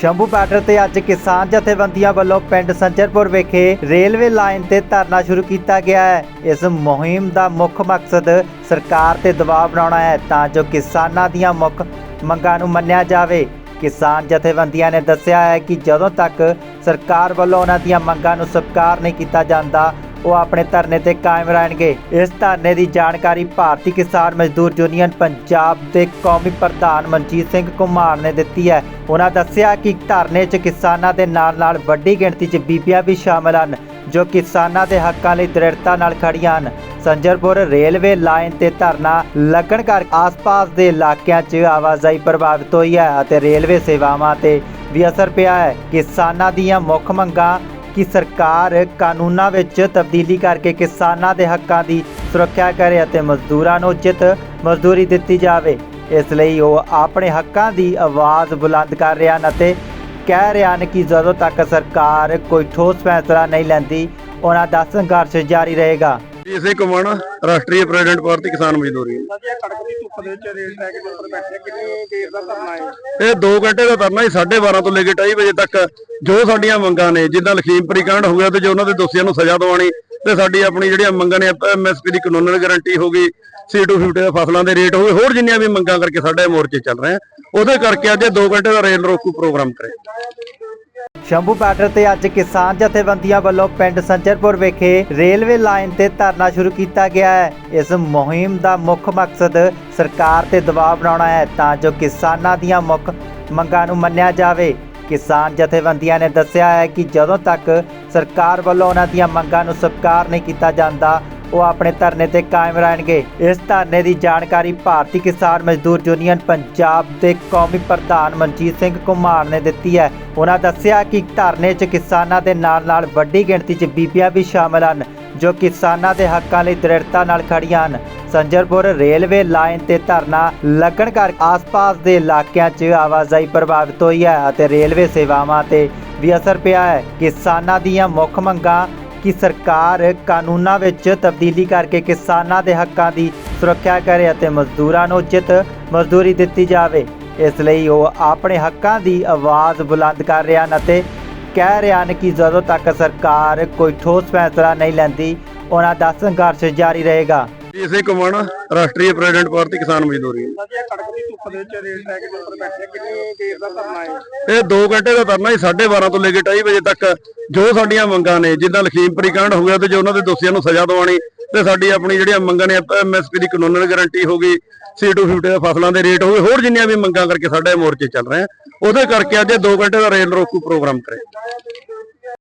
Shambhu border ਤੇ ਅੱਜ ਕਿਸਾਨ ਜਥੇਬੰਦੀਆਂ ਵੱਲੋਂ ਪਿੰਡ ਸੰਜਰਪੁਰ ਵਿਖੇ ਰੇਲਵੇ ਲਾਈਨ ਤੇ ਧਰਨਾ ਸ਼ੁਰੂ ਕੀਤਾ ਗਿਆ ਹੈ। ਇਸ ਮੁਹਿੰਮ ਦਾ ਮੁੱਖ ਮਕਸਦ ਸਰਕਾਰ ਤੇ ਦਬਾਅ ਬਣਾਉਣਾ ਹੈ ਤਾਂ ਜੋ ਕਿਸਾਨਾਂ ਦੀਆਂ ਮੁੱਖ ਮੰਗਾਂ ਨੂੰ ਮੰਨਿਆ ਜਾਵੇ। ਕਿਸਾਨ ਜਥੇਬੰਦੀਆਂ ਨੇ ਦੱਸਿਆ ਹੈ ਕਿ ਜਦੋਂ ਤੱਕ ਸਰਕਾਰ ਵੱਲੋਂ ਉਹਨਾਂ ਦੀਆਂ ਮੰਗਾਂ ਨੂੰ ਸਵੀਕਾਰ ਨਹੀਂ ਕੀਤਾ ਜਾਂਦਾ ਉਹ ਆਪਣੇ ਧਰਨੇ ਤੇ ਕਾਇਮ ਰਹਿਣਗੇ। ਇਸ ਧਰਨੇ ਦੀ ਜਾਣਕਾਰੀ ਭਾਰਤੀ ਕਿਸਾਨ ਮਜ਼ਦੂਰ ਯੂਨੀਅਨ ਪੰਜਾਬ ਦੇ ਕੌਮੀ ਪ੍ਰਧਾਨ ਮਨਜੀਤ ਸਿੰਘ ਕੁਮਾਰ ਨੇ ਦਿੱਤੀ ਹੈ। ਉਹਨਾਂ ਦੱਸਿਆ ਕਿ ਧਰਨੇ 'ਚ ਕਿਸਾਨਾਂ ਦੇ ਨਾਲ-ਨਾਲ ਵੱਡੀ ਗਿਣਤੀ 'ਚ ਬੀਬੀਆਂ ਵੀ ਸ਼ਾਮਲ ਹਨ, ਜੋ ਕਿਸਾਨਾਂ ਦੇ ਹੱਕਾਂ ਲਈ ਦ੍ਰਿੜਤਾ ਨਾਲ ਖੜੀਆਂ ਹਨ। ਸੰਜਰਪੁਰ ਰੇਲਵੇ ਲਾਈਨ ਤੇ ਧਰਨਾ ਲੱਗਣ ਕਰ ਆਸ-ਪਾਸ ਦੇ ਇਲਾਕਿਆਂ 'ਚ ਆਵਾਜਾਈ ਪ੍ਰਭਾਵਿਤ ਹੋਈ ਹੈ ਅਤੇ ਰੇਲਵੇ ਸੇਵਾਵਾਂ ਤੇ ਵੀ ਅਸਰ ਪਿਆ ਹੈ। ਕਿਸਾਨਾਂ ਦੀਆਂ ਮੁੱਖ ਮੰਗਾਂ ਕਿ ਸਰਕਾਰ ਕਾਨੂੰਨਾਂ ਵਿੱਚ ਤਬਦੀਲੀ ਕਰਕੇ ਕਿਸਾਨਾਂ ਦੇ ਹੱਕਾਂ ਦੀ ਸੁਰੱਖਿਆ ਕਰੇ ਅਤੇ ਮਜ਼ਦੂਰਾਂ ਨੂੰ ਉਚਿਤ ਮਜ਼ਦੂਰੀ ਦਿੱਤੀ ਜਾਵੇ। ਇਸ ਲਈ ਉਹ ਆਪਣੇ ਹੱਕਾਂ ਦੀ ਆਵਾਜ਼ ਬੁਲੰਦ ਕਰ ਰਹੇ ਹਨ ਅਤੇ ਕਹਿ ਰਹੇ ਹਨ ਕਿ ਜਦੋਂ ਤੱਕ ਸਰਕਾਰ ਕੋਈ ਠੋਸ ਫੈਸਲਾ ਨਹੀਂ ਲੈਂਦੀ, ਉਹਨਾਂ ਦਾ ਸੰਘਰਸ਼ ਜਾਰੀ ਰਹੇਗਾ। ਇਸੇ ਕੁਮਣ, ਰਾਸ਼ਟਰੀ ਪ੍ਰੈਜ਼ੀਡੈਂਟ ਭਾਰਤੀ ਕਿਸਾਨ ਮਜ਼ਦੂਰ। ਯੂਨੀਅਨ ਸਾਡੀ ਕੜਕ ਦੀ ਧੁੱਪ ਦੇ ਵਿੱਚ ਰੇਲ ਟੈਗ ਦੇ ਉੱਪਰ ਬੈਠੇ ਕਿੰਨੀ ਦੇਰ ਦਾ ਧਰਨਾ ਹੈ ਇਹ 2 ਘੰਟੇ ਦਾ ਧਰਨਾ ਹੀ 12:30 ਤੋਂ ਲੈ ਕੇ 2:30 ਵਜੇ ਤੱਕ ਜੋ ਸਾਡੀਆਂ ਮੰਗਾਂ ਨੇ, ਜਿੱਦਾਂ ਲਖੀਮਪੁਰੀ ਕਾਂਡ ਹੋ ਗਿਆ ਤੇ ਜੋ ਉਹਨਾਂ ਦੇ ਦੋਸ਼ੀਆਂ ਨੂੰ ਸਜ਼ਾ ਦਿਵਾਉਣੀ, ਤੇ ਸਾਡੀ ਆਪਣੀ ਜਿਹੜੀਆਂ ਮੰਗਾਂ ਨੇ ਐਮਐਸਪੀ ਦੀ ਕਾਨੂੰਨ ਗਾਰੰਟੀ ਹੋ ਗਈ C250 ਦੇ ਫਸਲਾਂ ਦੇ ਰੇਟ ਹੋ ਗਏ, ਹੋਰ ਜਿੰਨੀਆਂ ਵੀ ਮੰਗਾਂ ਕਰਕੇ ਸਾਡੇ ਮੋਰਚੇ ਚੱਲ ਰਹੇ ਆ, ਉਹਦੇ ਕਰਕੇ ਅੱਜ 2 ਘੰਟੇ ਦਾ ਰੇਲ ਰੋਕੂ ਪ੍ਰੋਗਰਾਮ ਕਰੇ। ਸ਼ੰਭੂ ਬਾਰਡਰ ਤੇ ਅੱਜ ਕਿਸਾਨ ਜਥੇਬੰਦੀਆਂ ਵੱਲੋਂ ਪਿੰਡ ਸੰਜਰਪੁਰ ਵਿਖੇ ਰੇਲਵੇ ਲਾਈਨ ਤੇ ਧਰਨਾ ਸ਼ੁਰੂ ਕੀਤਾ ਗਿਆ ਹੈ। ਇਸ ਮੁਹਿੰਮ ਦਾ ਮੁੱਖ ਮਕਸਦ ਸਰਕਾਰ ਤੇ ਦਬਾਅ ਬਣਾਉਣਾ ਹੈ ਤਾਂ ਜੋ ਕਿਸਾਨਾਂ ਦੀਆਂ ਮੁੱਖ ਮੰਗਾਂ ਨੂੰ ਮੰਨਿਆ ਜਾਵੇ। ਕਿਸਾਨ ਜਥੇਬੰਦੀਆਂ ਨੇ ਦੱਸਿਆ ਹੈ ਕਿ ਜਦੋਂ ਤੱਕ ਸਰਕਾਰ ਵੱਲੋਂ ਉਹਨਾਂ ਦੀਆਂ ਮੰਗਾਂ ਨੂੰ ਸਵੀਕਾਰ ਨਹੀਂ ਕੀਤਾ ਜਾਂਦਾ ਉਹ ਆਪਣੇ ਧਰਨੇ ਤੇ ਕਾਇਮ ਰਹਿਣਗੇ। ਇਸ ਧਰਨੇ ਦੀ ਜਾਣਕਾਰੀ ਭਾਰਤੀ ਕਿਸਾਨ ਮਜ਼ਦੂਰ ਯੂਨੀਅਨ ਪੰਜਾਬ ਦੇ ਕੌਮੀ ਪ੍ਰਧਾਨ ਮਨਜੀਤ ਸਿੰਘ ਕੁਮਾਰ ਨੇ ਦਿੱਤੀ ਹੈ। ਉਹਨਾਂ ਦੱਸਿਆ ਕਿ ਧਰਨੇ 'ਚ ਕਿਸਾਨਾਂ ਦੇ ਨਾਲ-ਨਾਲ ਵੱਡੀ ਗਿਣਤੀ 'ਚ ਬੀਬੀਆਂ ਵੀ ਸ਼ਾਮਲ ਹਨ, ਜੋ ਕਿਸਾਨਾਂ ਦੇ ਹੱਕਾਂ ਲਈ ਦ੍ਰਿੜਤਾ ਨਾਲ ਖੜੀਆਂ ਹਨ। ਸੰਜਰਪੁਰ ਰੇਲਵੇ ਲਾਈਨ ਤੇ ਧਰਨਾ ਲੱਗਣ ਕਰ ਆਸ-ਪਾਸ ਦੇ ਇਲਾਕਿਆਂ 'ਚ ਆਵਾਜਾਈ ਪ੍ਰਭਾਵਿਤ ਹੋਈ ਹੈ ਅਤੇ ਰੇਲਵੇ ਸੇਵਾਵਾਂ ਤੇ ਵੀ ਅਸਰ ਪਿਆ ਹੈ। ਕਿਸਾਨਾਂ ਦੀਆਂ ਮੁੱਖ ਮੰਗਾਂ ਕਿ ਸਰਕਾਰ ਕਾਨੂੰਨਾਂ ਵਿੱਚ ਤਬਦੀਲੀ ਕਰਕੇ ਕਿਸਾਨਾਂ ਦੇ ਹੱਕਾਂ ਦੀ ਸੁਰੱਖਿਆ ਕਰੇ ਅਤੇ ਮਜ਼ਦੂਰਾਂ ਨੂੰ ਉਚਿਤ ਮਜ਼ਦੂਰੀ ਦਿੱਤੀ ਜਾਵੇ। ਇਸ ਲਈ ਉਹ ਆਪਣੇ ਹੱਕਾਂ ਦੀ ਆਵਾਜ਼ ਬੁਲੰਦ ਕਰ ਰਹੇ ਹਨ ਅਤੇ ਕਹਿ ਰਹੇ ਹਨ ਕਿ ਜਦੋਂ ਤੱਕ ਸਰਕਾਰ ਕੋਈ ਠੋਸ ਫੈਸਲਾ ਨਹੀਂ ਲੈਂਦੀ, ਉਹਨਾਂ ਦਾ ਸੰਘਰਸ਼ ਜਾਰੀ ਰਹੇਗਾ। ਇਸੇ ਕੁਮਣ ਰਾਸ਼ਟਰੀ ਪ੍ਰੈਜ਼ੀਡੈਂਟ ਭਾਰਤੀ ਕਿਸਾਨ ਮਜ਼ਦੂਰ। ਯੂਨੀਅਨ ਸਾਡੀ ਕੜਕ ਦੀ ਧੁੱਪ ਦੇ ਵਿੱਚ ਰੇਲ ਟੈਗ ਦੇ ਉੱਪਰ ਬੈਠੇ ਕਿੰਨੀ ਦੇਰ ਦਾ ਧਰਨਾ ਹੈ? ਇਹ 2 ਘੰਟੇ ਦਾ ਧਰਨਾ ਹੀ 12:30 ਤੋਂ ਲੈ ਕੇ 2:30 ਵਜੇ ਤੱਕ ਜੋ ਸਾਡੀਆਂ ਮੰਗਾਂ ਨੇ ਜਿੱਦਾਂ ਲਖੀਮਪੁਰੀ ਕਾਂਡ ਹੋ ਗਿਆ ਤੇ ਜੋ ਉਹਨਾਂ ਦੇ ਦੋਸ਼ੀਆਂ ਨੂੰ ਸਜ਼ਾ ਦਿਵਾਉਣੀ ਤੇ ਸਾਡੀ ਆਪਣੀ ਜਿਹੜੀਆਂ ਮੰਗਾਂ ਨੇ ਐਮਐਸਪੀ ਦੀ ਕਾਨੂੰਨ ਗਾਰੰਟੀ ਹੋ ਗਈ C250 ਦੇ ਫਸਲਾਂ ਦੇ ਰੇਟ ਹੋ ਗਏ ਹੋਰ ਜਿੰਨੀਆਂ ਵੀ ਮੰਗਾਂ ਕਰਕੇ ਸਾਡੇ ਮੋਰਚੇ ਚੱਲ ਰਹੇ ਆ ਉਹਦੇ ਕਰਕੇ ਅੱਜ 2 ਘੰਟੇ ਦਾ ਰੇਲ ਰੋਕੂ ਪ੍ਰੋਗਰਾਮ ਕਰੇ।